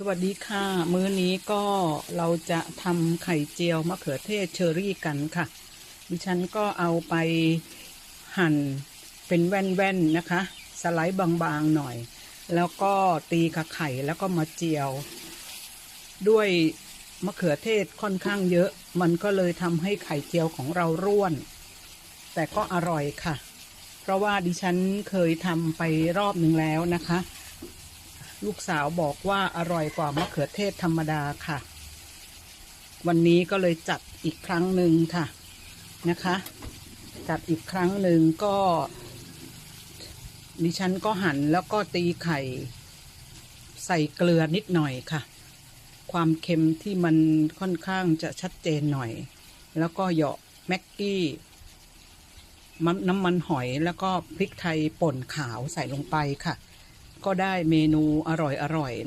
สวัสดีค่ะ มื้อนี้ก็เราจะทำไข่เจียวมะเขือเทศเชอรี่กันค่ะ ดิฉันก็เอาไปหั่นเป็นแว่นๆนะคะ สไลด์บางๆหน่อย แล้วก็ตีกับไข่แล้วก็มาเจียว ด้วยมะเขือเทศค่อนข้างเยอะ มันก็เลยทำให้ไข่เจียวของเราร่วน แต่ก็อร่อยค่ะ เพราะว่าดิฉันเคยทำไปรอบหนึ่งแล้วนะคะ ลูกสาวบอกว่าอร่อยกว่ามะเขือเทศธรรมดาค่ะ วันนี้ก็เลยจัดอีกครั้งหนึ่งค่ะนะคะ จัดอีกครั้งหนึ่งก็ ดิฉันก็หั่นแล้วก็ตีไข่ ใส่เกลือนิดหน่อยค่ะ ความเค็มที่มันค่อนข้างจะชัดเจนหน่อย แล้วก็เหยาะแม็กกี้น้ำมันหอยแล้วก็พริกไทยป่นขาวใส่ลงไปค่ะ ก็ได้เมนูอร่อยๆนะ